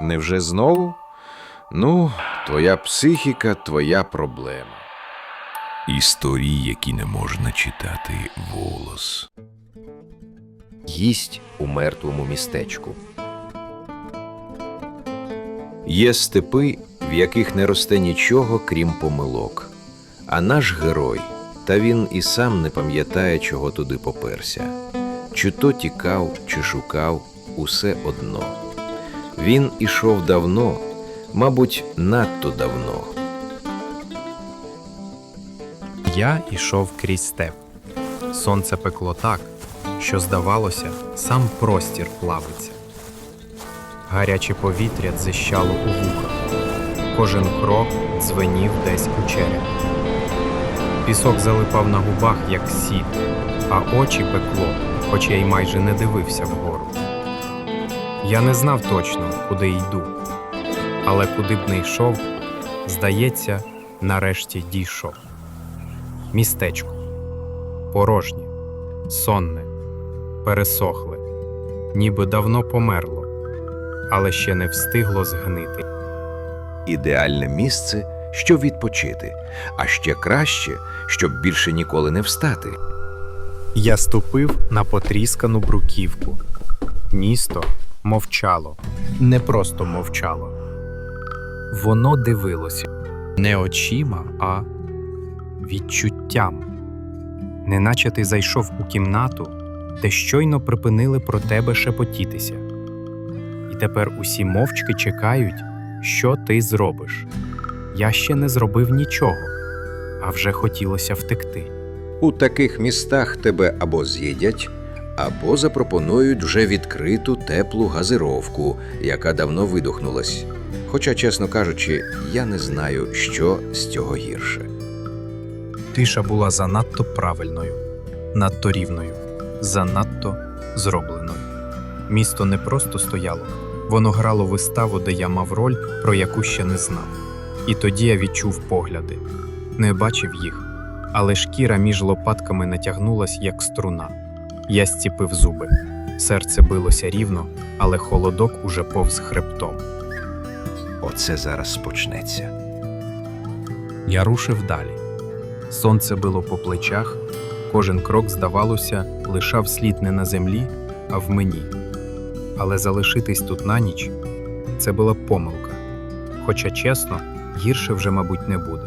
Невже знову? Ну, твоя психіка, твоя проблема. Історії, які не можна читати волос. Їсть у мертвому містечку. Є степи, в яких не росте нічого, крім помилок. А наш герой, та він і сам не пам'ятає, чого туди поперся. Чи то тікав, чи шукав, усе одно. Він ішов давно, мабуть, надто давно. Я йшов крізь степ. Сонце пекло так, що, здавалося, сам простір плавиться. Гаряче повітря дзищало у вухах. Кожен крок дзвенів десь у черепі. Пісок залипав на губах, як сіт, а очі пекло, хоч я й майже не дивився вгору. Я не знав точно, куди йду, але куди б не йшов, здається, нарешті дійшов. Містечко. Порожнє, сонне, пересохле, ніби давно померло, але ще не встигло згнити. ідеальне місце, щоб відпочити, а ще краще, щоб більше ніколи не встати. Я ступив на потріскану бруківку. Місто мовчало, не просто мовчало. Воно дивилося не очима, а відчуттям. Неначе ти зайшов у кімнату, де щойно припинили про тебе шепотітися. І тепер усі мовчки чекають, що ти зробиш. Я ще не зробив нічого, а вже хотілося втекти. У таких містах тебе або з'їдять, або запропонують вже відкриту теплу газировку, яка давно видухнулась. Хоча, чесно кажучи, я не знаю, що з цього гірше. Тиша була занадто правильною, надто рівною, занадто зробленою. Місто не просто стояло, воно грало виставу, де я мав роль, про яку ще не знав. І тоді я відчув погляди. Не бачив їх, але шкіра між лопатками натягнулась, як струна. Я стіпив зуби. Серце билося рівно, але холодок уже повз хребтом. Оце зараз почнеться. Я рушив далі. Сонце било по плечах, кожен крок, здавалося, лишав слід не на землі, а в мені. Але залишитись тут на ніч це була помилка. Хоча, чесно, гірше вже, мабуть, не буде.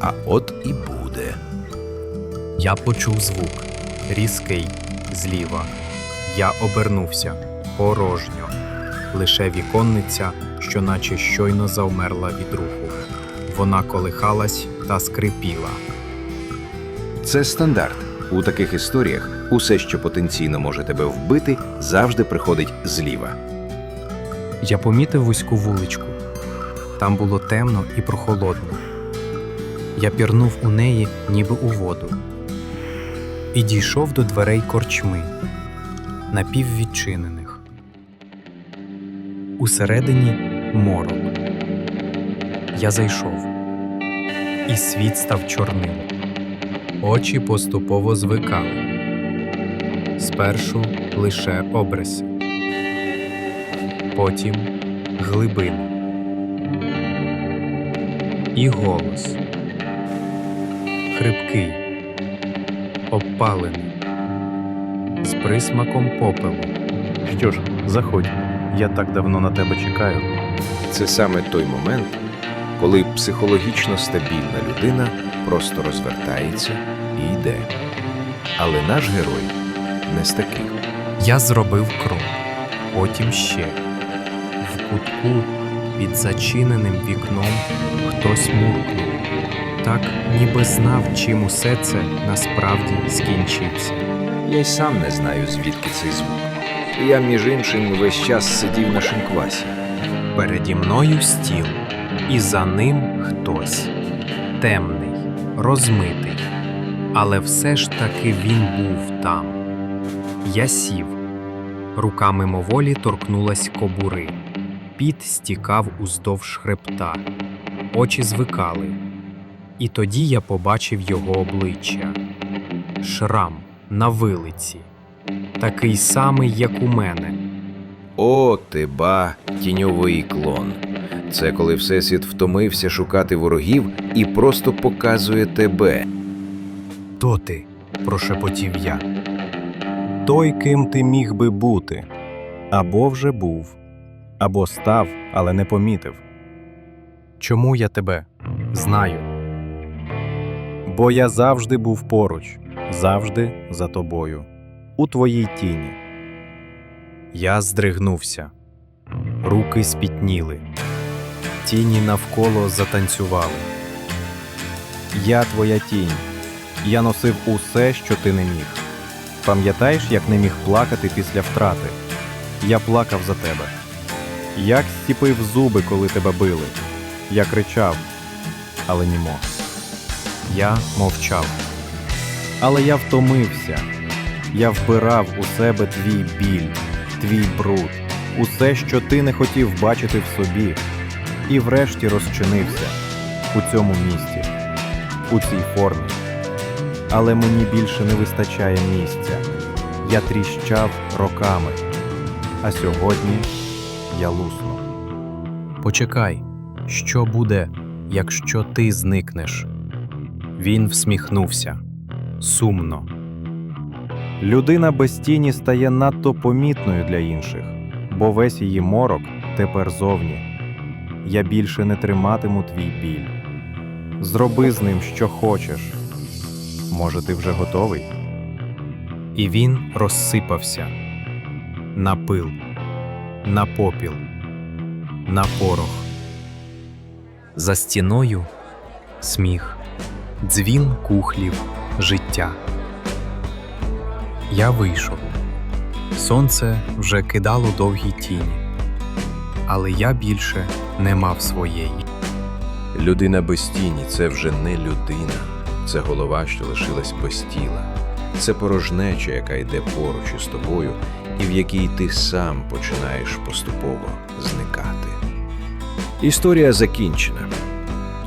А от і буде. Я почув звук різкий зліва. Я обернувся порожньо, лише віконниця, що наче щойно завмерла від руху. Вона колихалась та скрипіла. Це стандарт. У таких історіях усе, що потенційно може тебе вбити, завжди приходить зліва. Я помітив вузьку вуличку. Там було темно і прохолодно. Я пірнув у неї, ніби у воду, і дійшов до дверей корчми, напіввідчинених. Усередині морок. Я зайшов, і світ став чорним. Очі поступово звикали. Спершу лише обриси потім глибину. І голос. Хрипкий, обпалений, з присмаком попелу. Що ж, заходь, я так давно на тебе чекаю. Це саме той момент, коли психологічно стабільна людина просто розвертається і йде. Але наш герой не з таких. Я зробив крок, потім ще. В кутку під зачиненим вікном хтось муркнув, так ніби знав, чим усе це насправді скінчиться. Я й сам не знаю, звідки цей звук. Я, між іншим, весь час сидів на шинквасі. Переді мною стіл, і за ним хтось темний, розмитий. Але все ж таки він був там. Я сів. Рука мимоволі торкнулась кобури. Піт стікав уздовж хребта, очі звикали. І тоді я побачив його обличчя. Шрам на вилиці, такий самий, як у мене, О, ти ба, тіньовий клон. Це коли Всесвіт втомився шукати ворогів і просто показує тебе. То ти, прошепотів я. Той, ким ти міг би бути, або вже був, або став, але не помітив. Чому я тебе знаю? Бо я завжди був поруч, завжди за тобою, у твоїй тіні. Я здригнувся, руки спітніли, тіні навколо затанцювали. Я твоя тінь. Я носив усе, що ти не міг. Пам'ятаєш, як не міг плакати після втрати? Я плакав за тебе. Як стіпив зуби, коли тебе били. Я кричав, але не мог. Я мовчав. Але я втомився. Я вбирав у себе твій біль, твій бруд, усе, що ти не хотів бачити в собі, і врешті розчинився у цьому місті, у цій формі але мені більше не вистачає місця. Я тріщав роками, а сьогодні я лусну. Почекай, що буде, якщо ти зникнеш? Він всміхнувся сумно. Людина без тіні стає надто помітною для інших, бо весь її морок тепер зовні. Я більше не триматиму твій біль. Зроби з ним, що хочеш. Може, ти вже готовий? І він розсипався на пил, на попіл, на порох. За стіною сміх, дзвін кухлів, життя. Я вийшов. Сонце вже кидало довгі тіні, але я більше не мав своєї. Людина без тіні це вже не людина, це голова, що лишилась без тіла. Це порожнеча, яка йде поруч із тобою, і в якій ти сам починаєш поступово зникати. Історія закінчена.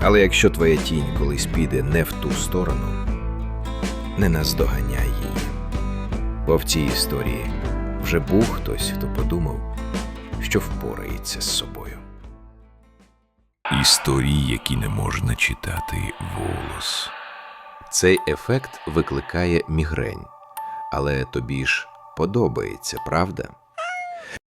Але якщо твоя тінь колись піде не в ту сторону, не наздоганяй її. Бо в цій історії вже був хтось, хто подумав, що впорається з собою. Історії, які не можна читати вголос. Цей ефект викликає мігрень. Але тобі ж подобається, правда?